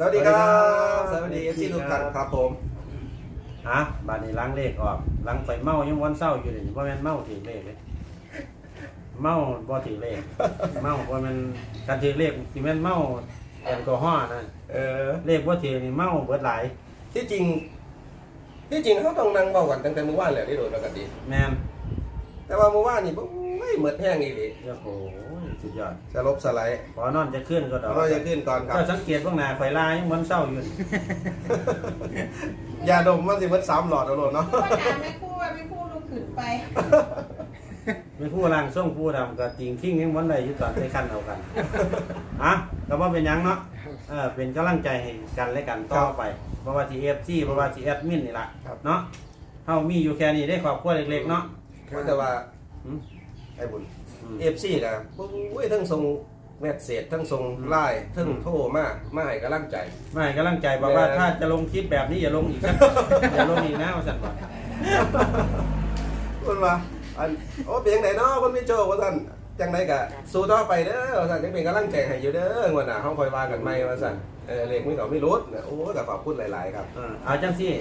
สวัสดีครับสสวัวัสสดีดีครับที่ทุกท่านครับผมฮะบาดนี้ล้างเลขออกล้างไปเมายังวันเศร้าอยู่เลยบ่แม่นเมาถือเลขเลยเมาบ่ถือเลขเมาบ่แม่นการถือเลขสิแม่นเมาแอลกอฮอล์นะเออเลขบ่ถือนี่เมาเบิดหลายที่จริง ที่จริงเขาต้องนั่งเบากันตั้งแต่เมื่อวานเลยได้โดนปกติแม่นแต่ว่าเมื่อวานนี่บ่ไม่เหมือนแห้งอีหลีโอ้โห สุดยอดสลบสไลด์ขอนอนจะขึ้นก็ดอกเราจะขึ้นก่อนครับก็สังเกตเบ้างหน้าข่อยลายังวันเศร้าอยู่นี่ยาดมมันสิมันซ้ำหลอดเอาโลดเนาะว่าน้ำไม่พูดว่าไม่พูดลูกขึ้นไปมีผู้ร่างทรงผู้ดำก็จริงทิ้งยังวันใดอยู่ตอนใช้คันเอากันอะก็บ่เป็นหยังเนาะเออเป็นกำลังใจให้กันและกันต่อไปเพราะว่าทีเอฟซีเพราะว่าทีแอดมินนี่ล่ะครับเนาะเฮามีอยู่แค่นี้ได้ครอบครัวเล็กๆเนาะว่าแต่ว่าอืมไอ้บุญอืม เอฟซีกับโอ้ยทั้งทรงแมสเซจทั้งทรงไลน์ทั้งโทรมามาให้กำลังใจ ไม่กำลังใจบอกว่าแม่ถ้าจะลงคลิปแบบนี้อย่าลงอีกครับอย่าลงอีกนะว่าสั่นว่าคุณว่าอันโอ้เป็นยังไงเนาะคุณพี่โจว่าท่านจังไดกะสู้ต่อไปเด้อว่าท่านยังเป็นกำลังใจให้อยู่เด้องวดหน้าเฮาคอยว่ากันใหม่ว่าซั่นเออเลขมีก็ไม่ลดนะโอ้ก็ขอบคุณหลาย ๆ ครับเออเอาจังซี่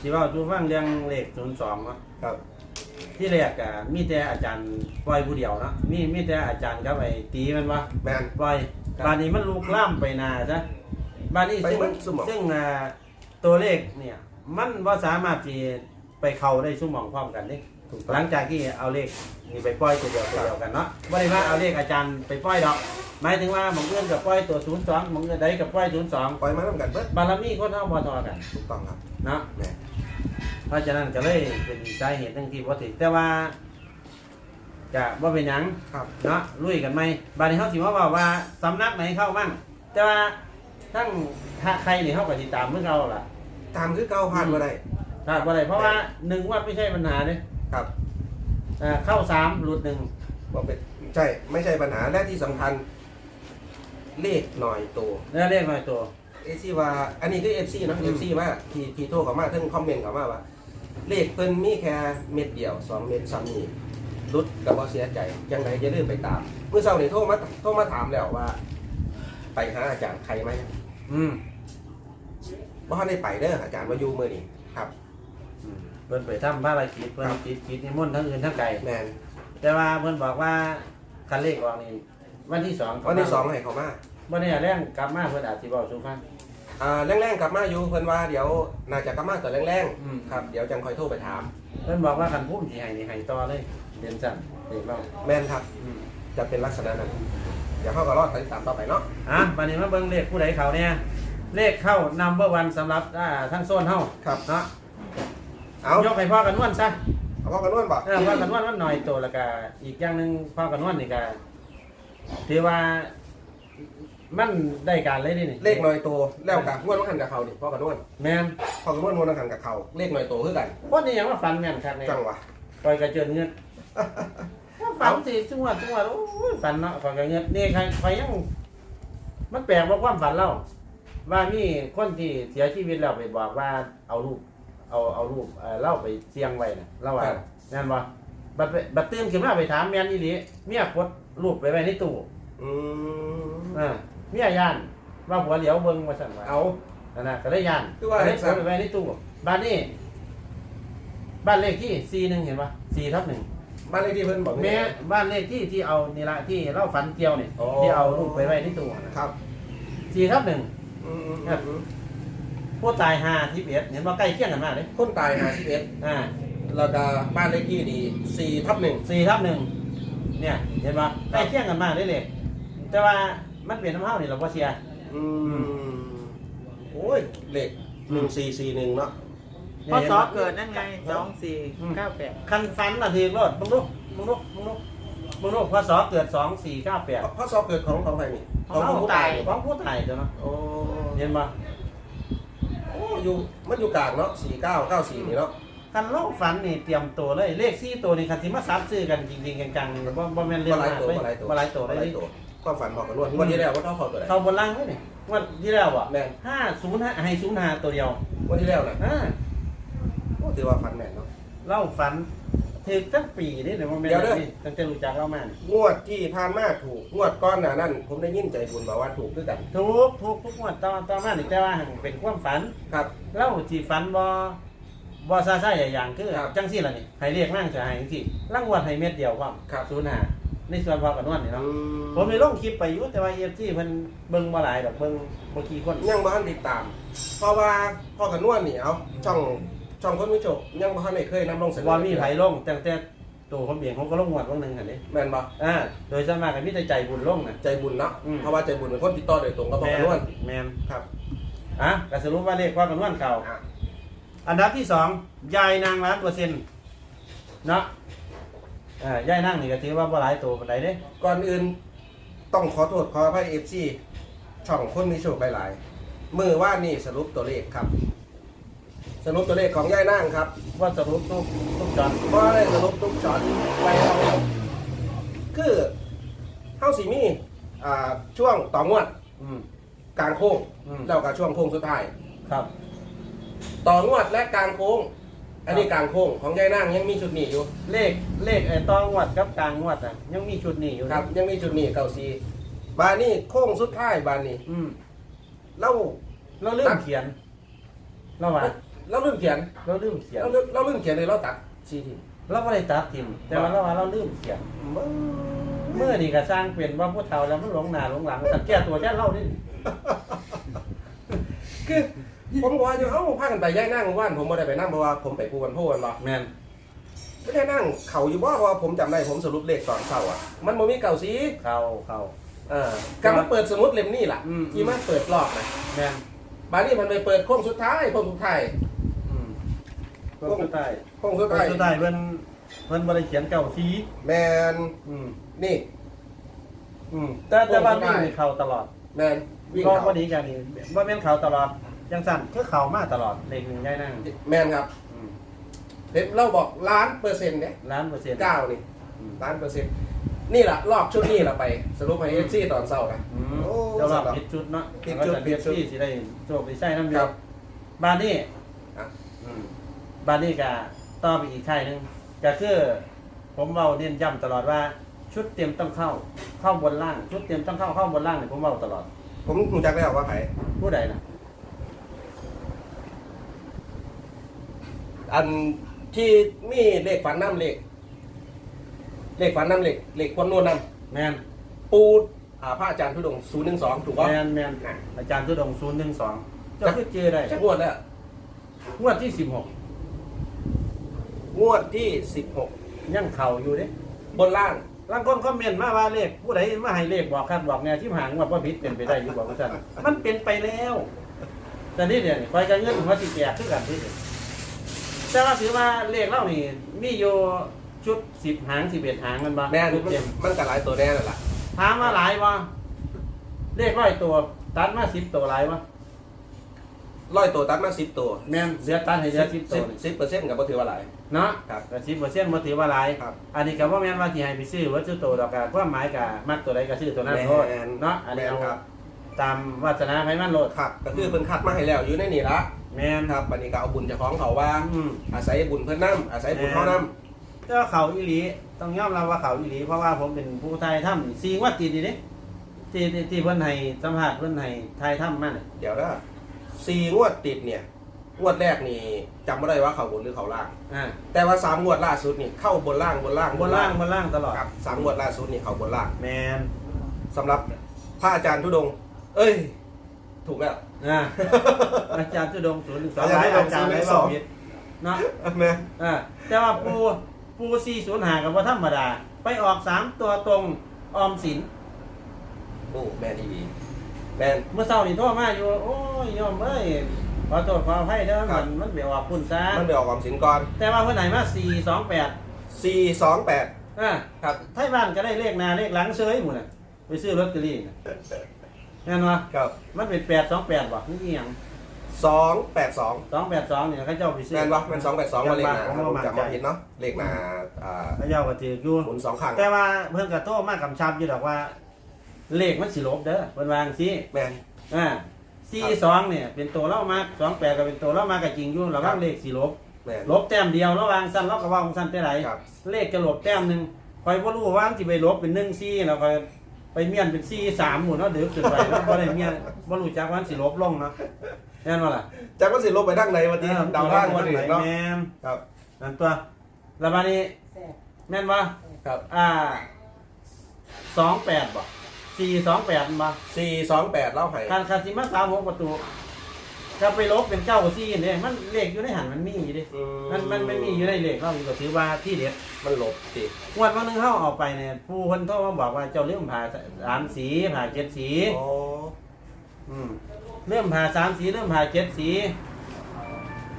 สิเว้าสู่ฟังเรื่องเลข02เนาะครับ ที่แรกก็มีแต่อาจารย์ปล่อยผู้เดียวเนาะมีมีแต่อาจารย์กับไอ้ตีมันว่าแมน ปล่อยครับ บานนี้มันลุกล่ามไปหนาซะบานนี้ไปซึ่งเบิ่งซุหม่อง ซึ่งอ่าตัวเลขเนี่ย มันว่าสามารถที่ไปเข้าได้สุ่มหมองพร้อมกันนี่ถูกหต้อลังงจากที่เอาเลขนี่ไปปล่อยตัวเดียวตัวเดียวกันเนาะไม่ได้ว่าเอาเลขอาจารย์ไปปล่อยดอกหมายถึงว่าหมองเอื้อนกับปล่อยตัวศูนย์สองมองเอื้อนใดกับปล่อยศูนย์สองปล่อยมานํกันเบิดบารมีคนเท่าบอทอกันถูกต้องครับเนาะแม่นเพ ราะฉะนั้นก็เลยเป็นสาเหตุหนึ่งที่บ่ติดแต่ว่าจะว่าเป็นหยังครับเนาะลุยกันไหมบาดนี้เขาสิว่าบอกว่าสำนักไหนเข้าบ้างแต่ว่าทั้งถ้าใครนี่เขาก็ติดตามเมื่อเราล่ะตามคือเก่าผ่านบ่ได้ถ้าบ่ได้เพราะว่าหนึ่งว่าไม่ใช่ปัญหาเนี่ยครับอ่าเข้าสามหลุดหนึ่งบ่เป็นใช่ไม่ใช่ปัญหาและที่สำคัญ เลขหน่อยตัวแล้วเลขหน่อยตัว เอซีว่า อันนี้คือเอฟซีเนาะอืเอมฟซีว่าทีทีโทรเข้ามาทั้งคอมเมนต์เข้ามาว่า เลขเพิ่นมีแค่เม็ดเดียวสองเม็ดซ้ำนี่รุดกับบ่เสียใจจังไดจะเลื่อนไปตามเมื่อเช้านี่โทรมาโทรมาถามแล้วว่า ไปหาอาจารย์ใครไหมอืมบ่ทันได้ไปเด้ออาจารย์มาอยู่มื้อนี้ครับอืมเพิ่นไปทำภารกิจเพิ่นครับกิจกิจนิมนต์ทั้งอื่นทั้งไกลแมนแต่ว่าเพิ่นบอกว่าคันเลขออกนี่วันที่สองวันที่สองให้เขามาวันนี้แรงกลับมาเพิ่นอาจสิบอกสู่ฟัง อ่าแรงๆกลับมาอยู่เพิ่นว่าเดี๋ยวน่าจะกลับมาตอนแรงอืม ๆครับเดี๋ยวจังค่อยโทรไปถาม เพิ่นบอกว่าคันพุ่มสิให้นี่ให้ต่อเลยเดือนสั่นเด็กเราแม่นครับอืมจะเป็นลักษณะนั้นเดี๋ยวเขาก็รอดติดตามต่อไปเนาะอะบัดนี้มาเบิ่งเลขผู้ใดเขาเนี่ยเลขเข้า number one สำหรับอ่าทั้งโซนเฮาครับเนาะเอายกให้พ่อกันนวลซะ เอาพ่อกันนวลบ่เออพ่อกันนวลมันหน่อยโตแล้วก็อีกอย่างหนึงพ่อกันนวลนี่ก็ถือว่า มันได้การเลยนี่นี่เลขหน่อยโตแล้วกับงวดวันขันกับเขาดิพ่อกันนวลแม่นพ่อกันนวลงวดวันขันกับเขาเลขหน่อยโตคือกันคนนี้ยังว่าฝันแม่นครับเนี่ยจังหวะปล่อยกระเจินเงินว่าฝันสิจังหวะจังหวะโอ้ยฝันเนาะปล่อยกระเงินนี่ใครใครยังมันแปลกว่าความฝันเราว่ามีคนที่เสียชีวิตแล้วไปบอกว่าเอารูปเอาเอารูปเอ่อเล่าไปเสียงไว้นะเล่าว่านั่นบ่บัดไปบัดตื่นขึ้นมาไปถามแม่นอีหลีเมียกดรูปไปไว้ในตู้อืมอ่า เมียย่านว่าผัวเหลียวเบิ่งว่าซั่นว่าเอา นั่นน่ะก็เลยย่านคือว่าก็เลยให้สั่กนดไปไว้ในตู้บ้านนี้บ้านเลขที่ 41 เห็นป่ะ4ทับ1 บ้านเลขที่เพิ่นบอกแม่บ้านเลขที่ที่เอานี่ละที่เล่าฝันเกี่ยวนี่อ๋อที่เอารูปไปไว้ในตู้นะครับ4ทับ1อืมอืมอืมผู้ตาย5 11เห็นว่าใกล้เคียงกันมากเลยคนตายหาสิบเอ็ดอ่าแล้วก็บ้านเลขที่ดีสี่ทับหนึ่งสี่ทับหนึ่งเนี่ย เห็นปะใกล้เคียงกันมากเลยเลยแต่ว่า มันเปลี่ยนน้ำเฮานี่เราก็เชียร์อืมโอ้ยเลขหนึ่งสี่สี่หนึ่งเนาะเนี่ยพอห็นสอปะเกิดนั่นไงสองสี่เก้าแปดคันฟันน่ะทีรถมึงลูกมึงลูกมึงลูกมึงลูกพศเกิดสองสี่เก้าแปดพ่อสอบเกิดของของใครนี่ของของผู้ผู้ตาตายยของผู้ตายเจ้าเนาะโอ้เห็นปะโอ้อยู่มันอยู่กลางเนาะสี่เก้าเก้าสี่นี่เนาะคันเล่าฝันนี่เตรียมตัวเลยเลขสี่ตัวนี่คันที่มาซับซื้อกันจริงๆจังๆบ่บ่แม่นเรื่องบ่หลายมากตัวเลยบ่หลายตัวบ่หลายตัวเลยบ่หลายตัว ความฝันบอกกันว่าวันที่แล้วว่าเท่าเขาตัวไหน เข้าบนล่างเลยนี่งวันที่แล้วอะแม่น ห้าศูนย์ห้าให้ศูนย์ห้าตัวเดียววันที่แล้วนะอ่าโอ้ถือว่าฝันแม่นเนาะ เล่าฝันถือตั้งปีนี่เดี๋ยวมันเป็นเดี๋ยวเด้อ นี่ตั้งแต่รู้จักเรามานี่งวดที่ผ่านมาถูกงวดก้อนหน้านั้น ผมได้ยินใจบุญบอกว่าถูกด้วยกันทุกทุกทุกงวดต่อต่อมานี่แต่ว่าหังเป็นความฝัน ครับ เล่าที่ฝันบ่บ่ซาซ่าอย่างอย่างคือครับจังซี่ล่ะนี่ให้เรียกนั่งจะให้จังซี่รางวัลให้เม็ดเดียวความครับ ศูนย์หา ในส่วนพอกับนวดนี่อืเนาะมผมมีลงคลิปไปอยู่แต่ว่า EFC เพิ่นเบิ่งบ่หลายดอกเบิ่งบ่กี่คนยังบ่ทันติดตาม เพราะว่าพ่อกับนวลนี่เอาช่องช่องคนมีโชคยังบ่ทันได้เคยนำลงเสนอบ่มีไผลงตั้งแต่ตัวผมเองผมก็ลงงวดวงหนึงหั่นเด้แม่นบ่อ่าโดยส่วนมากก็มีแต่ใจบุญลงน่ะใจบุญเนาะอืมเพราะว่าใจบุญเป็นคนติดต่อโดยตรงกับพ่อกับนวลแม่นครับอะก็สรุปว่าเลขว่ากันนวลเก่าอะอันดับที่สองยายนางล้านเปอร์เซ็นต์เนาะ อ่ายายนางนี่ก็ถือว่าบ่หลายตัวปานใดเด้ก่อนอื่นต้องขอโทษขออภัย FC ช่องคนมีโชคหลายๆมือว่านี่สรุปตัวเลขครับ สรุปตัวเลขของยายนางครับว่าสรุปทุกทุกจอนบ่ได้สรุปทุกช็อตไปเอาคือเฮาสิมีอ่าช่วงต่องวดอืม กลางโค้งอืม แล้วก็ช่วงโค้งสุดท้าย ครับ ต่องวดและกลางโค้ง อันนี้กลางโค้งของยายนางยังมีชุดนี้อยู่ เลขเลขไอ้ตองวดกับกลางงวดอะยังมีชุดนี้อยู่ครับ ยังมีชุดนี้เก้าซีบานนี้โค้งสุดท้ายบานนี้อืมเราเราลืมเขียนเราว่าเราลืมเขียนเราลืมเขียนเราลืมเราลืมเขียนเลยเราตัดซีทีเราไม่ได้ตัดทิมแต่ว่าเราว่าเราลืมเขียนเมื่อนี่ก็สร้างเป็นว่าผู้เฒ่าแล้วมันหลงหน้าหลงหลังสังแก้ตัวแค่เล่านี่คือ ผมก็ว่าอยู่เอ้าพากันไปย้ายนั่งว่านผมไม่ได้ไปนั่งเพราะว่าผมไปปูวันโพวันบ่แมนไม่ได้นั่งเขาอยู่บ่เพราะว่าผมจำได้ผมสรุปเลขตอนเช้าอะ มันบ่มีเก่าสีเข้าเข้าเออการมาเปิดสมุดเล่มนี้ล่ะอืม ที่มาเปิดรอบนะแมนบานนี้มันไปเปิดโค้งสุดท้ายโค้งสุดท้ายอืมก็สุดท้ายโค้งสุดก็ท้ายสุดท้ายเพิ่นเพิ่นบ่ได้เขียนเก่าสีแมนอืมนี่ อืมแต่แต่ว่าโอ้วิ่สุดท้ายงเข้าตลอดแมนวิ่งก็เขาพอดีกันนี่บ่แม่นเข้าตลอด จังสั่นคือเข้ามาตลอดเลขหนึงได้นั่งแมนครับอืมเด็กเราบอกล้านเปอร์เซ็นต์เนี่ยล้านเปอร์เซ็นต์เก้านี่อืมล้านเปอร์เซ็นต์นี่แหละรอบชุดนี้เราไปสรุปให้เอฟซีตอนเช้านะ อืมโอ้เจ้าว่าสำหรับผิดชุดเนาะผิดชุดแล้วก็จะผิดชุดเรียบที่สิได้โชคไปใช้น้ำเดีคยรัวบบ้านนี้อะ อืมบ้านนี้ก็ต่อไปอีกค่ายหนึงก็คือผมเว้าเน้นย้ำตลอดว่าชุดเตรียมต้องเข้าเข้าบนล่าง ชุดเตรียมต้องเข้าเข้าบนล่างเนี่ยผมเว้าตลอด ผมรู้จักแล้วว่าไผผู้ใดนะ อันที่มีเลขฝันน้ำเลขเลขฝันน้ำเลขเลขความนวลน้แมนำปูอ่าพระอาจารย์ทุดงศูนย์หนึ่งสองถูกป่ะแมนแมนอาจารย์ทุดงศูนย์หนึ่งสองเจ้าคือเจอได้จะงวดแล้วงวดที่สิบหกงวดที่สิบหกยังเข่าอยู่เด้บนล่างบางคนคอมเมนต์มาว่าเลขผู้ใดมาให้เลขบอกครับบอกแนวที่หางว่าพ่อพิษเป็นไปได้อยู่บอกว่าท่านมันเป็นไปแล้ว แต่นี่เนี่ยคอยกันเงินหัวสิแก่คือกันที่ แต่ว่าถือว่าเลขเล่านี่มีอยู่ชุดสิบหางสิบเอ็ดหางมันบ้างแน่นชุดมันเต็มมันกับหลายตัวแน่นั่นแหละถามมาหลายว่าเลขร้อยตัว ตัดมาสิบตัวหลายวะร้อยตัวตัดมาสิบตัวแม่นเสียตัดให้เหลือสิบตัวนี่สิบเปอร์เซ็นต์กับบ่ถือว่าหลาย เนาะครับก็สิบเปอร์เซ็นต์มาถือว่าหลายครับอันนี้ก็ว่าแม่นว่าที่ให้ไปซื้อวัตถุตัวดอกกาความหมายกะมักตัวใดก็ซื้อตัวนั้นโลดแม่นเนาะอันนี้เอาแม่นครับตามวาสนาไผมันโลด ครับก็คือเพิ่นคัดมาให้แล้วอยู่ในนี่ละ แม่นครับวันนี้ก็เอาบุญเจากของเขาว่า อืม อาศัยบุญเพิ่นน้ำอาศัยบุญเขาน้แต่ว่าเขาอีหลีต้องยอมรับว่าเขาอีหลีเพราะว่าผมเป็นผู้ไทยถ้ำซีงว่าติดนี่เด้ที่ที่ที่เพิ่นให้สัมภาษณ์เพิ่นให้ไทยถ้ำมาเนี่ยำเดี๋ยวนะสี่งวดติดเนี่ยงวดแรกนี่จำไม่ได้ว่าเขาบนหรือเขาล่าง อ่าแต่ว่าสามงวดล่าสุดนี่เข้าบนล่างบนล่างบนล่างบนล่างตลอดครับสามงวดล่าสุดนี่เขาบนล่างแมนสำหรับพระอาจารย์ทุดงค์เอ้ย ถูกแล้ว อ่าอาจารย์จุดงศูนย์หนึ่งสองอาจารย์หลายอาจารย์จุดงไม่ศูนย์หนึ่งสบออกงผิดเนาะแม่อ่าแต่ว่าปูปูซีศูนย์หากับว่าธรรมดา ไปออกสามตัวตรงออมสิน โอ้แม่นดีแม่น เมื่อเช้านี่โทรมาอยู่ โอ้ยยอมเอ้ยขอโทษขออภัยเด้อครัมับ นมันเบียวออกคุณซะมันไปออกความสินก่อน แต่ว่าเพื่อนไหนมาสี่สองแปดสี่สองแปดอ่าครับ ไทยบ้านก็ได้เลขหน้าเลขหลังเซยหมดน่ะไปซื้อลอตเตอรี่น่ะ แน่นวะครับมันเป็นแปดสองแปดบ่นี่อหย่างสองแปดสองสองแปดสองเนี่ยเขาเจ้าไปซื้อแม่นวะมันสองแปดสองมาเลขหนาผมผมมาจำใจมาผิดเนาะเลขหนาอ่าเขาเจ้าก็ถืออยู่หมุนสองครั้งแต่ว่าเพิ่นก็โตมากกำชับอยู่ดอกว่า เลขมันสิลบเด้อเพิ่นวาจังซี่แม่นอ่าสี่สองเนี่ยเป็นตัวเล่ามาสองแปดก็เป็นตัวเล่ามาก็จริงอยู่ระครัวับงเลขสิลบแม่นลบแต้มเดียวระหว่างสั้นเราก็ว่าของสั้นไปไหนครับเลขจะลบแต้มหนึ่งคอยบ่รู้ว่าสิไปลบเป็นหนึ่งซี่แล้วคอย ไปเมียนเป็นซี่สามหมุนเนาะเดือดขึ้นไปเนาะบ่ได้เมียนบ่รู้จักว่ามันสิลบลงเนาะแน่นอนล่ะจากก็สิลบไปทางไหนวันนี้ดาวล่างวันนี้เนาะแม่นครับนั่นตัวแล้วบัดนี้แม่นว่าครับ อ่าสองแปดบ่สี่สองแปดบ่สี่สองแปดเล่าให้การคาสิมาสามหกประตู ก็ไปลบเป็นเก้าซี่เนี่ยมันเลขอยู่ในหันมันมีอยู่ดิอืมันมันมันมีอยู่ในเลขเราก็ถือว่าที่เด็ดมันลบสิงวดวันหนึงเข้าออกไปเนี่ยผู้คนโทรมาบอกว่าเจ้าเลื่อมผ่าสามสีผ่าเจ็ดสีโอ้อืมเลื่อมผ่าสามสีเลื่อมผ่าเจ็ดสี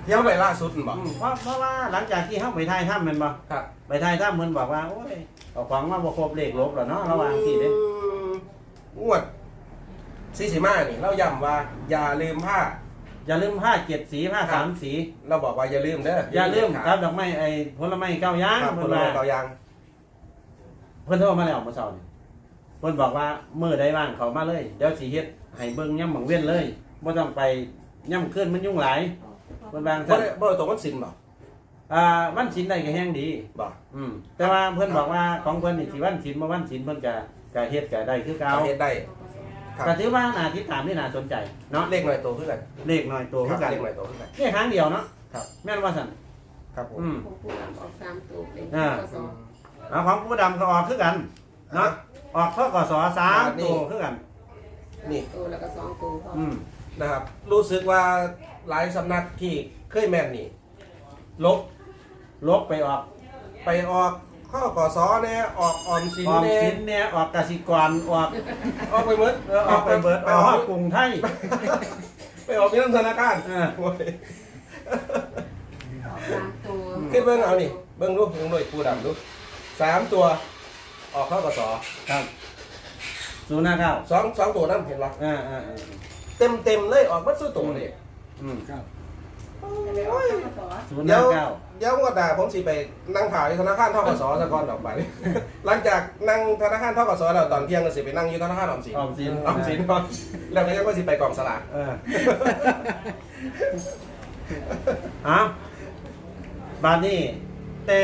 เที่ยวไปล่าสุดนั่นบ่อืมเพราะเพราะว่าหลังจากที่เข้าไปทายถ้ำแมันบ่ครับไปทายถ้ำมันบอกว่าโอ้ยเอาของมาบ่ครบเลขลบแล้วเนาะระหว่างสี่เด้อืมงวดซีสิมานี่เราย้ำว่า อย่าลืมผ้า อย่าลืมผ้าเจ็ดสีผ้าสามสี เราบอกว่าอย่าลืมเด้ออย่าลืมครับดอกไม้ไอ้ผลไม้เก้าย่างครับเพิ่คนนเราว่าเกายังเพิ่นโทรมาแล้วเมื่อเช้านี่เพิ่นบอกว่ามื้อใดว่างเขามาเลยเดี๋ยวสิเฮ็ดให้เบิ่งย่ำหมังเว้นเลยบ่ต้องไปย่ำขึ้นมันยุ่งหลายเพิ่นวางบ่ซั่นได้บ่ได้ตรงวันสินบ่อ่าวันศีลได้ก็แฮงดี บ่อืมแต่ว่าเพิ่นบอกว่าของเพิ่นนี่สิวันศีลบ่วันศีลเพิ่นก็ก็เฮ็ดก็ได้คือเก่าเอาเฮ็ดได้ ครับ ก็ถือว่าน่าติดตามที่น่าสนใจเนาะเลขหน่อยโตขึ้นกันเลขน้อยตัวคคืรัอบกันเลขหน่อยโตขึ้นกันแค่ครั้งเดียวเนาะครับ แม่นว่าซั่นครับผมอืม ของผู้นำออกสามตัวเป็นอ่า ข้อสองเอาของผู้ดำก็ออกคือกัน เนาะ ออกเท่ากับสอสามตัวคือกัน นี่ ตัวแล้วก็สองตัวพอออืม นะครับ รู้สึกว่าหลายสำนักที่เคยแม่นนี่ลบลบไปออก ไปออก ข้อกสอเนี่ยออกออมสินออมเนี่ยสินเนี่ยออกกสิกรออกออกไปหมดเออออกไปเบิดไปออออกกกรุงไทย ไปออกที่ธนาคารเออ โอ้ยออกสามตัวขึ้นเบิ้งเอานี่เบิ้งรูปเบิ้งด้วยปูดำดูสามตัว ออกข้อกสอครับศูนย์ห้าเก้าสองสองตัวนั่นเห็นหรออ่าอ่าอ่าเต็มเต็มๆเลยออกมัดสู้ตัวเลยอืมจะไศูนย์เดี๋ยห้าวเก้าเดี๋ยวงวดหน้าผมสิไปนั่งถ่ายธนาคารทกสสะก่อนออกไป หลังจากนั่งธนาคารทกสแล้วตอนเที่ยงก็สิไปนั่งอยู่ธนาคารออมสินออมสินออมสินก่อนแล้วก็ยังก็สิไปกองสลากเออเอาบาดนี้แต่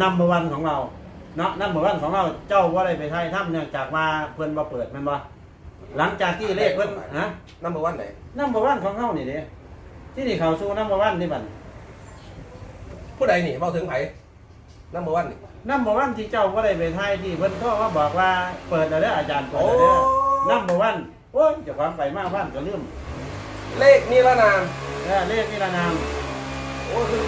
นัมเบอร์วันของเรา เนาะนัมเบอร์วันของเราเจ้าว่าอะไรไปไทยถ้ำเนื่องจากว่าเพื่อนมาเปิดแมันบ่หลังจากที่เลขเพื่อนฮะนัมเบอร์วันไหนนัมเบอร์วันของเขานี่เด้ ที่นี่เขาสู้นัมเบอร์วันนี่บัดผู้ใดนี่เว้าถึงไผนัมเบอร์วันนี่นัมเบอร์วันที่เจ้าว่าอะไรไปไทยที่เพิ่นก็มาบอกว่าเปิดแล้วเด้ออาจารย์เปิดแล้วเด้อนัมเบอร์วันโอ้ยเจะความไปมากบ้านก็ลืมเลขนิรนามเออเลขนี่ละนามโอ้คือ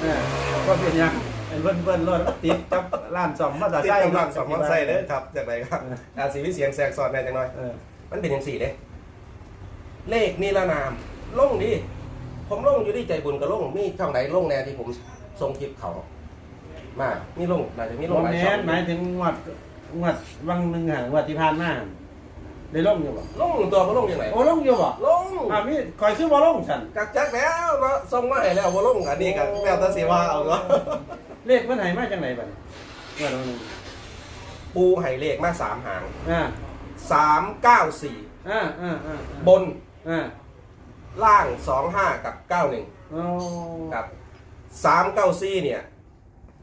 เออก็เป็นหยังไอ้เบิ้นเบิ้นรถติดกับร้านซ่อมมอเตอร์ติดไซค์กำลังสองมันใส่เด้อครับจากไหนครับอาจสิมีเสียงแสกสอดแหน่จังหน่อย เออมันเป็นอย่างสี่เด้เลขนิรนาม ลงดิผมลงอยู่ที่ใจบุญกับลงมีช่องไหนลงแน่ที่ผมส่งคลิปเขามามีลงน่าจะมีลโรงหลายแรช่อมงหมายถึงงวดงวดวังหนึ่งห่างงวดที่ผ่านมาได้ลงอยู่บ่ลงตัวเขาลงยังไงโอ้ลงอยู่บ่ลงอ่ามีคอยซื้อบ่ลงฉันกักจักแล้วเนาะส่งมาให้แล้วบ่ลงอันนี้กันแล้วแต่สิว่าเอาเนาะเลขมันให้มาจังไหนบัดนี้งวดวันหนึงปูให้เลขมาสามหางอ่าสามเก้าสี่อ่าอ่าอ่าบนอ่า ล่างสองห้ากับเก้าหนึ่งโอ้ครับสามเก้าสี่เนี่ย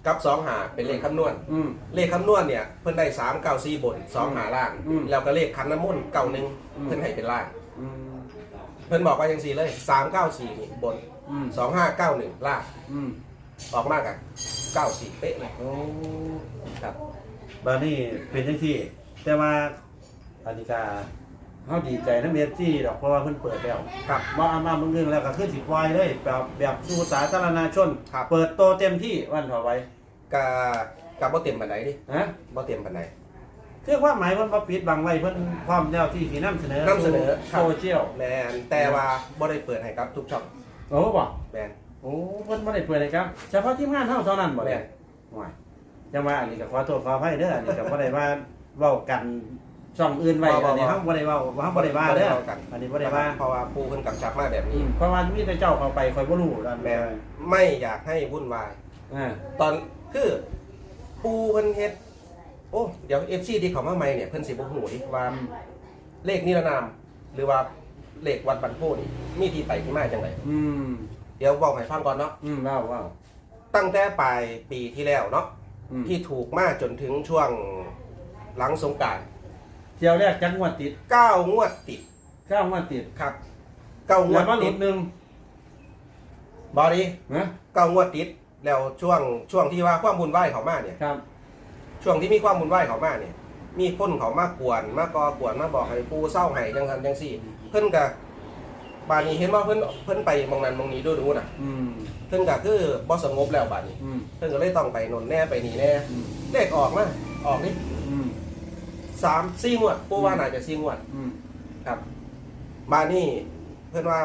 กับสองหาเป็นเลขคำนวณ อืม เลขคำนวณเนี่ยเพิ่นได้สามเก้าสี่บนสองหาล่าง อืมแล้วก็เลขคันน้ำมนต์เก้าหนึ่งอืมเพิ่นให้เป็นล่าง อืมเพิ่นบอกว่ายังสี่เลยสามเก้าสี่นี่บน อืมสองห้าเก้าหนึ่งล่าง อืมออกมากกันเก้าสี่เป๊ะเลยโอ้ครับ บานี่เป็นจังซี่ แต่ว่าอธิกา เฮาดีใจนำเอฟซีดอกเพราะว่าเพิ่นเปิดแล้วครับบ่อามามึงนึงแล้วก็คือสิปล่อยเลย แบบแบบสู่สาธารณชน ครับ เปิดโตเต็มที่วันต่อไปกะกับบ่เต็มปานใดดิฮะบ่เต็มปานใด คือความหมายเพิ่นบ่ปิดบังไว้เพิ่นพร้อมแล้วที่สินำเสนอนำเสนอครับ โซเชียลแมนแต่ว่าบ่ได้เปิดให้กับทุกช่องโอ้บ่แมนโอ้เพิ่นบ่ได้เปิดเลยครับเฉพาะทีมงานเฮาเท่านั้นบ่แมเนี่ยนโอ้ยจังว่าอันนี้ก็ขอโทษขออภัยเด้ออันนี้ก็บ่ได้ว่าเว้ากัน ช่องอื่นไว้อันนี้เฮาบ่ได้เว้าเฮาบ่ได้ว่าเด้ออันนี้บ่ได้ว่าเพราะว่าปูเพิ่นกำชับมาแบบอืนี้มเพราะว่ามีแต่เจ้าเข้าไปคอยบ่รู้ด้านแมแม่นไม่อยากให้วุ่นวาย อ่าตอนคือปูเพิ่นเฮ็ดโอ้เดี๋ยว FC ที่เขามาใหม่เนี่ยเพิ่นสิบ่ฮู้ดิว่าเลขนิรนาม หรือว่าเลขวัดบันโพนี่มีที่ไปที่มาจังไดอืมเดี๋ยวบอกให้ฟังก่อนเนาะอืมว้าวว้าวตั้งแต่ปลายปีที่แล้วเนาะ อืมที่ถูกมาจนถึงช่วงหลังสงกราร เที่ยวแรกจังหวัดติดเก้างวดติดเก้างวดติดครับเก้างวแล้ดวก็หติลุดดหนึ่งบอดีนะเก้างวดติดแล้วช่วงช่วงที่ว่าความบุญไหวายเขามาเนี่ย ครับ ช่วงที่มีความบุญไหวายเขามาเนี่ย มีคนเขามากวนมากอกวนมาบอกให้ปูเศร้าให้จังสันจังสี่ เพิ่นกับบานนี้เห็นว่าเพิ่นเพิ่นไปหมองนั้นหมองนี้ดูดูน่ะอืมเพิ่นก็คือบ่สงบแล้วบานนี้ อืมเพิ่นก็เลยต้องไปนนแน่ไปนี่แน่อืมเลขออกมาออกนี่อืม สามสี่งวดปูว่าน่าจะสี่งวดอืมครับบานนี้เพื่อนว่า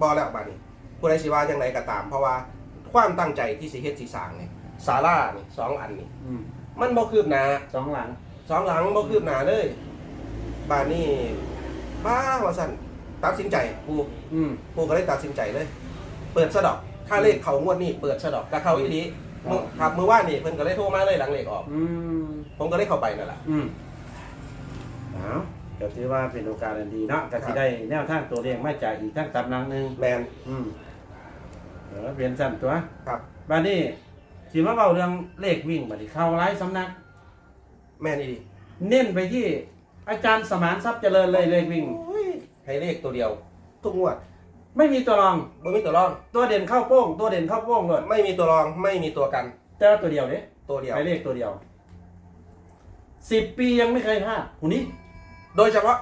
บอแล้วบานนี้ผู้ใดสิว่าจังไดก็ตาม เพราะว่าความตั้งใจที่สิเฮ็ดสิสร้างนี่ศาลานี่สองอันนี่อืมมันบ่คืบหน้าสองหลังสองหลังบ่คืบหน้าเลยบานนี้บ้าว่าซั่นตัดสินใจปูอืม ปูก็เลยตัดสินใจเลย เปิดสะดอกถ้าเลขเขางวดนี้เปิดสะดอกกับเขาอีหลีมื้อครับมื้อว่านนี่เพิ่นก็เลยโทรมาเลยหลังเลขออก อืมผมก็เลยเข้าไปนั่นแหละอืม เอาก็ถือว่าเป็นโอกาสอันดีเนาะก็สิได้แนวทางตัวเลขมาจากอีกทั้งตำนางหนึ่งแมนอืมเออเปลี่ยนสั้นตัวครับ บัดนี้สิมาเบาเรื่องเลขวิ่งบัดนี้เข้าไลฟ์สำนัก แมนอีดีเน้นไปที่อาจารย์สมานทรัพย์เจริญเลยเลขวิ่งโอ้ยให้เลขตัวเดียว ทุกงวดไม่มีตัวรองบ่มีตัวรอง ตัวเด่นเข้าโป้ง ตัวเด่นเข้าโป้งเลยไม่มีตัวรองไม่มีตัวกัน แต่ว่าตัวเดียวเด้ตัวเดียว ไปเลขตัวเดียวสิบปียังไม่เคยพลาดหูนี้ โดยเฉพาะ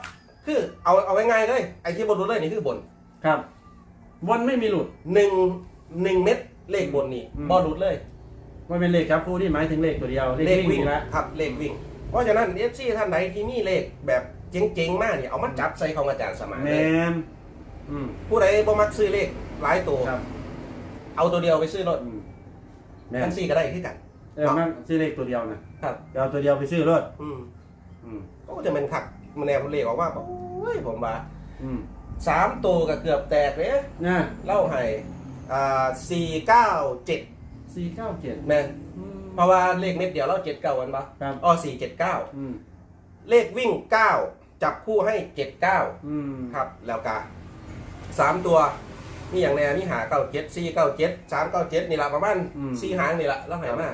คือเอาเอาง่ายๆเลยไอ้ที่บนรุดเลยนี่คือบนครับบนไม่มีหลุด หนึ่งหนึ่งเม็ดเลขบนนี่อืม บอรุดเลยมันเป็นเลขครับครูที่หมายถึงเลขตัวเดียวเลขวิ่งนี่ละครับเลขวิ่ง เพราะฉะนั้นเอฟซีท่านใดที่มีเลขแบบเจ๋งๆมากเนี่ยเอามาจับใส่ของอาจารย์สมานแมเลยนอืมผู้ใดบ่มักซื้อเลขหลายตัว ครับเอาตัวเดียวไปซื้อรถอืมแมทันนซี่ก็ได้คือกัน เออมันซื้อเลขตัวเดียวนะครับ เอาตัวเดียวไปซื้อรถอืมอืมก็จะเป็นขัก มันแนวเลขออกมาบอกโอ้ยผมว่าอืมสามตัวก็เกือบแตกเลยนะเล่าให้อ่าสี่เก้าเจ็ดสี่เก้าเจ็ดแม่นเพราะว่าเลขเม็ดเดียวเราเจ็ดเก้าวันปะครับอ๋อสี่เจ็ดเก้าอืมเลขวิ่งเก้าจับคู่ให้เจ็ดเก้าอืมครับ แล้วกาสามตัวนี่อย่างแน่นี่หาเก้าเจ็ดสี่เก้าเจ็ดสามเก้าเจ็ดนี่ละประมาณสี่หางนี่ละแล้วหายมา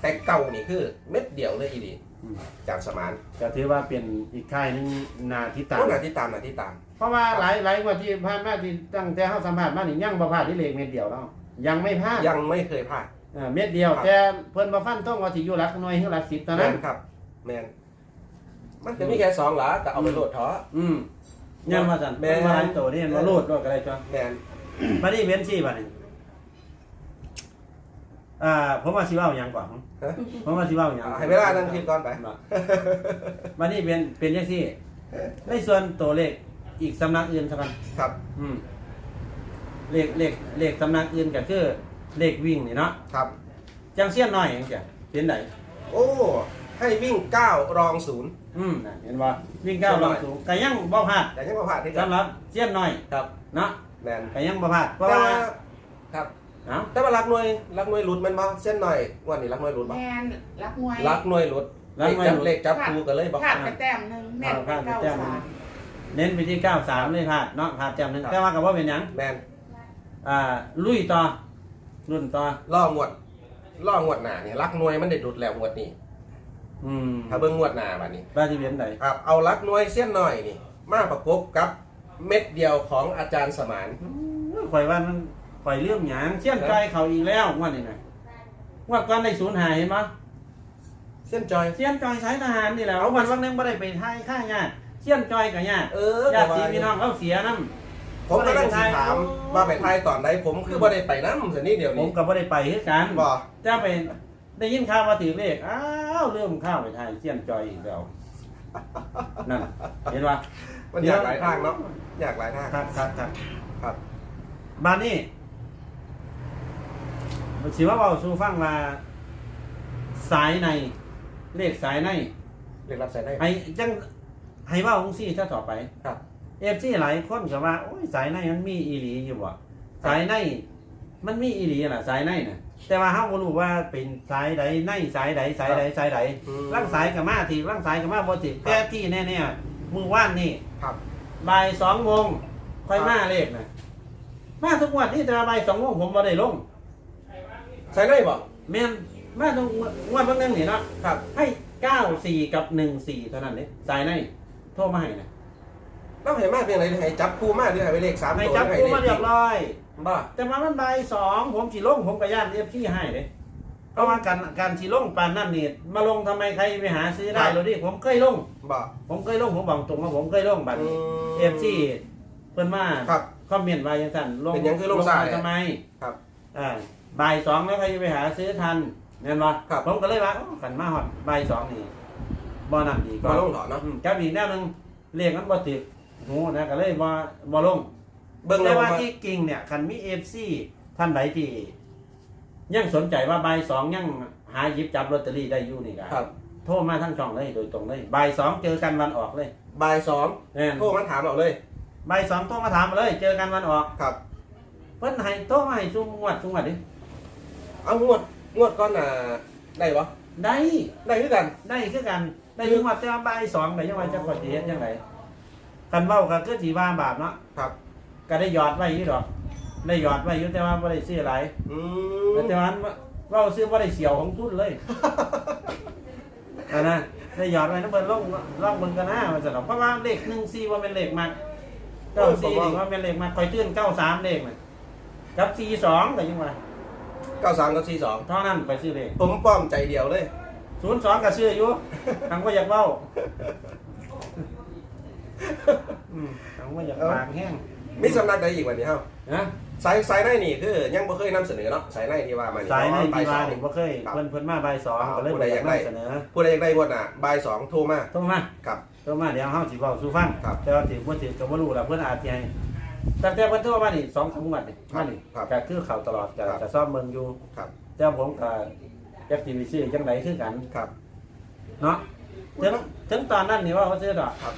แต่เก้านี่คือ เม็ดเดียวเลยอีดี อืมจากสมานก็ถือว่าเป็นอีกค่ายหนึงนาที่ตามโอ้หนาที่ตามหนาที่ตาม เพราะว่าหลายหลายกว่าที่ผ่านมาที่ตั้งแต่เฮาสัมภาษณ์มานี่ยังบ่พลาดที่เลขเม็ดเดียวแล้วยังไม่พลาดยังไม่เคยพลาด เออเม็ดเดียวครับ แต่เพิ่นบ่ฟันต้องว่าสิอยู่หลักหน่วยหรือหลักสิบเท่าแมนั้นนครับ แมนมันจะมีแค่สองหลาแต่เอาไปโหลดท้ออืมยังว่าซั่นแม่ แม่นว่าหลายตัวนี่มาโลดโลดก็ได้จ้ะแมนบัดนี้เว้นซี่บัดนี้อ่าผมว่าสิเว้าหยังก่อน ฮะผมว่าสิเว้าหยังเอาให้เวลานั่งคิดก่อนไปบัดนี้เป็นเป็นจังซี่ ในส่วนตัวเลขอีกสำนักอื่นซะกันครับ อืมเลขเลขเลขสำนักอื่นก็คือเลขวิ่งนี่เนาะครับ จังเสี้ยนน้อยจังจ้ะเป็นไดโอ้ ให้วิ่งเก้ารองศูนย์อืมน่ะเห็นบ่วิ่งก้าวเสี้ยนน้ลองยสูงก็ยังบ่พลาดแต่ยังมาผ่านที่กันสำหรับเสี้ยนน้อยครับเนาะแมนก็ยังบ่พลาดเพราะแต่ว่า ว่าครับเอ้าแต่ว่ารักหน่วยรักหน่วยหลุดแมันบ่เส้นหน่อยงวันนี้รักหน่วยหลุดบ่แมนรักมวยรักหน่วยหลุดรักหน่วยหลุด เลขจับคูกันเลยบ่พลาดไปแต้มหนึ่งแม่นไปเก้าสามเน้นไปที่ 93 เลยพลาดเนาะพลาดจำหนึงครับแต่ว่าก็บ่เป็นหยังแมนอ่าลุยต่อรุ่นต่อล่องวดล่องวดหน้าเนี่ยรักหน่วยมันได้หลุดแล้วงวดนี้อืมถ้าเบิ่งงวดหน้าบัดนี้ว่าสิเป็นไดครับเอารักหน่วยเส้นหน่อยนี่ มาประกบกับเม็ดเดียวของอาจารย์สมาน ข่อยว่ามัน ข่อยเรื่องหยังเสี้ยนไกลเขาอีกแล้วงว่านี่น่ะงว่าก่อนได้ศูนย์หายเห็นบ่เส้นจอยเสี้ยนจอยสายทหารนี่แหละเอาวันวันหนึงบ่ได้ไปไทยค่าญาติเสี้ยนจอยกับญาติเออญาติแต่ว่าพี่น้องเขาเสียน้ผมก็นั่งสิถามว่าไปทายตอนใดผมคือบ่ได้ไปน้ำสินี่เดียวำผมนี้ก็บ่ได้ไปคือกันบ่จะไปได้ยินข่าวว่าถือเลขอ้าวเริ่มข้าวไปไทยเสี้ยนจอยอีกแล้วนั่นเห็นป่ะมันอยากหลายทางเนาะอยากหลายทางครับครับครับ ครับบ้านนี้มัน สิว่าเบาสู่ฟังมาสายใน เลขสายในเรียกรับสายได้ให้จังให้เว่าองซี่ถ้าต่อไป ครับ เอฟซีหลายคนก็ว่าโอ้ยสายในมันมีอีหลีอยู่บ่สายใน มันมีอีหลีล่ะสายในน่ะ แต่ว่าเฮาบ่รู้ว่าเป็นสายใดในสายใดสายใดสายใดอืมร่างสายกับมาถีร่างสายกับมาบ่ถีแต่ที่แน่ๆมือว่านนี่ครับลบ่ายสองโมงค่อยมาเลขนะมาทุกวันที่จะบ่ายสองโมงผมบ่ได้ลง ใส่ได้บ่แม่นมาทุกงวันบางนึงนี่เนาะครับให้เก้าสี่กับหนึ่งสี่เท่านั้นเลยสายในโทรมาให้นะเราเห็นมากเพียงไรให้จับคู่มากหรือให้ไปเลขสามให้ตัวจับหรือกูให้มาเลเรีขยบร้อย บ้าแต่มามันบ่ายสองผมสีลงผมกระย่านเอฟที่ให้เลยเพราะว่าการการสีลงปานนั่นนี่มาลงทำไมใครไปหาซื้อได้เลยดิผมเคยลง บ้า ผมเคยลงผมบอกตรงว่าผมเคยลงบัตรอืมเอฟซีเพิ่นมาครับ คอมเมนต์ว่าอย่างนั้นลงเป็นหยังคือลงสายมทำไมครับ อ่า บ่ายสองแล้วใครจะไปหาซื้อทันเห็นบ่ครับผมก็เลยว่าอ้อขันมาหอดบ่ายสองนี่บ่นั่นดีก็มาลงถอนเนาะอืมกับอีกแนวหนึงเรียกมันบ่ติดหูนะก็เลยบ่บ่ลงเบิ่งแต่แล้วว่าว่าที่กิ่งเนี่ยคันมีเอฟซีท่านใดที่ยังสนใจว่าบ่ายสองยังหาหยิบจับลอตเตอรี่ได้อยู่นี่ก็ครับโทรมาทั้งช่องเลยโดยตรงเลยบ่ายสองเจอกันวันออกเลยบ่ายสองแน่นโทรมาถามเราเลยบ่ายสองโทรมาถามมาเลย เจอกันวันออก ครับ เพิ่นให้โทรมาให้ซุ่มงวดซุ่มงวดดิ เอางวดงวดก้อนน่ะได้ปะได้ได้คือกันได้คือกัน ได้ทุกงวดแต่ว่าบ่ายสองได้ยังไงจะกดสิเฮ็ดจังไดคันเว้าก็คือสิว่าบาปเนาะครับ ก็ได้หยอดไว้อยู่ดอก ได้หยอดไว้อยู่แต่ว่าบ่ได้ซื้อหลายอืมแต่ว่าเราซื้อว่าได้เสียวของทุนเลยอันนะได้หยอดไว้น้ำเบิร์ล่องล่องเบิร์กันนะมันจะหรอกเพราะว่าเลขหนึ่งสี่ว่าเป็นเลขมากเก้าสี่นี่ว่าเป็นเลขมากคอยตื้นเก้าสามเลขน่ะกับสี่สองแต่ยังไง เก้าสามกับสี่สองเท่านั้นไปซื้อเลขผมป้อมใจเดียวเลย ศูนย์สองก็ซื้ออยู่ทางก็อยากเบ้าอืมทางก็อยากปากแห้งมีสำนักใดอีกวันนี้เฮ้านะสายสายในนี่คือยังบ่เคยนำเสนอเนาะสายในที่ว่ามานี่สายในบ่ทีสวาองนี่บ่เคยครับเพิ่นเพิ่นมาใบายสองอ้าวก็เลยผู้บ่ใดอายอยากกได้นำเสนอผู้ใดอยากได้งวดน่ะบ่ายสองโทรมาต้องมาครับตัวมาเดี๋ยวเฮาสิเว้าสู่ฟังครับ แต่ว่าถือบ่ถือก็บ่รู้ล่ะเพิ่นอาจสิให้ ตั้งแต่เพิ่นโทรมานี่2 3งวดนี่ครับมานี่ครับก็คือเข้าตลอดก็ครับก็ซ่อมเบิ่งอยู่ครับแต่ผมก็จักสิไปซื้อจังไดคือกันครับ เนาะถึงถึงตอนนั้นนี่ว่าเขาซื้อดอกครับ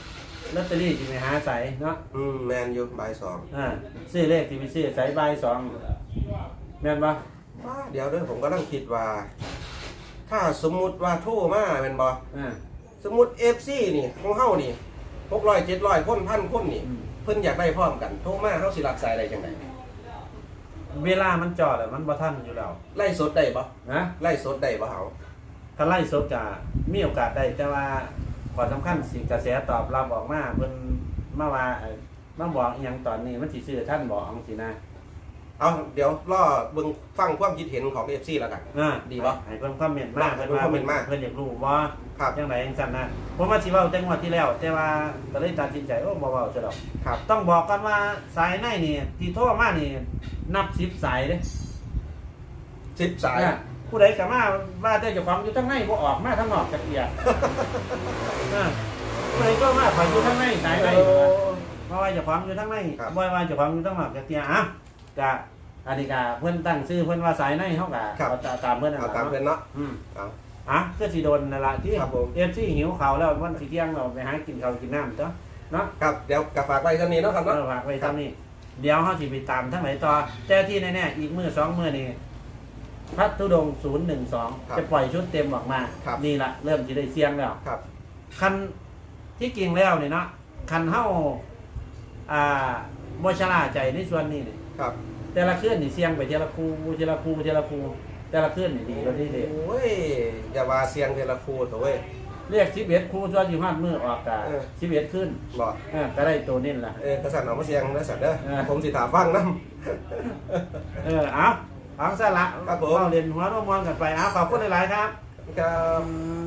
ลอตเตอรี่สิไปหาใส่เนาะอืมแมนอยู่บ่ายสองอ่าซื้อเลขสิไปซื้อใส่ใบายสองแม่นบ่ว้าเดี๋ยวเด้อผมก็นั่งคิดว่า ถ้าสมมุติว่าโทรมาแม่นบ่อ่าสมมุติ FC นี่ของเฮานี่600 700คนพันคนนี่ อืม เพิ่นอยากได้พร้อมกันโทรมาเฮาสิรับสายได้จังไดเวลามันจอดอะมันบ่ทันอยู่แล้วไล่สดได้บ่นะไล่สดได้บ่เฮาถ้าไล่สดจะมีโอกาสได้แต่ว่าขอสำคัญสิกระแสตอบรับออกมาเพิ่นมาว่าเอ่อมาบอกอหยังตอนนี้มันสิซื้อท่านบอกจังซี่นะเอาเดี๋ยวรอเบิ่งฟังความคิดเห็นของ FC แล้วกัน อ่าดีบ่ให้เพิ่นคอมเมนต์มาให้เพิ่นเพิ่นว่าคอมเมนต์มา เพิ่นอยากรู้ว่า ครับจังไดจังซั่นนะผมว่าสิเว้าจังหวัดที่แล้ว แต่ว่าก็เลยตัดสินใจโอ้บ่เว้าซะดอก ครับ ต้องบอกกันว่าสายในนี่ที่โทรมานี่ นับ10สายเด้10สายอ่าผู้ใดก็มาว่าแต่เจ้าของอยู่ทางในบ่ออกมาทางนอกจักเที่ยอ่าผู้ใดก็มาขอยอยู่ทางในสายในโอ้เพราะว่าเจ้าของอยู่ทางในครับ บ่ว่าเจ้าของอยู่ทางนอกจักเที่ยอะก็อันนี้ก็เพิ่นตั้งชื่อเพิ่นว่าสายในเฮาก็ครับ เอาตามเพิ่นนั่นเอาล่ะตามเนาะเพิ่นเนาะอืมเอา อะก็สิโดนนั่นล่ะที่ครับผม เอฟซีหิวข้าวแล้ววันสิเที่ยงเราไปหากินข้าวกินน้ำจ้ะเนาะครับเดี๋ยวกะฝากไว้เท่านี้เนาะครับเอเนาะอฝากไว้ตามนี้ เดี๋ยวเฮาสิไปตามทั้งไหนต่อ แต่ที่แน่ๆอีกมื้อสองมื้อนี่พัทธุดงค์012จะปล่อยชุดเต็มออกมานี่ล่ะเริ่มสิได้เสียงแล้ว ครับคันที่จริงแล้วนี่เนาะคันเฮาอ่าบ่ชะล่าใจในส่วนนี้นี่ครับแต่ละคืนนี่เสียงไปเทละคู่เทละคู่เทละคู่ แต่ละคืนนี่ดีกว่านี้เด้โอ้ยอย่าว่าเสียงเทละคูเถอะเว้ย เรียก11คู่ตัวอยู่ฮอดมื้อออกกะเออ11คืนบอกเออก็ได้ตัวนี่ล่ะ เออกระสันเอามาเสียงนะสัตว์เด้อเออ ผมสิถามฟังนํเออเอาเอาซะละครับผมเว้าเรียนหัวร่วมมองกันไปเอาขอบคุณหลายๆครับ ครับ อืม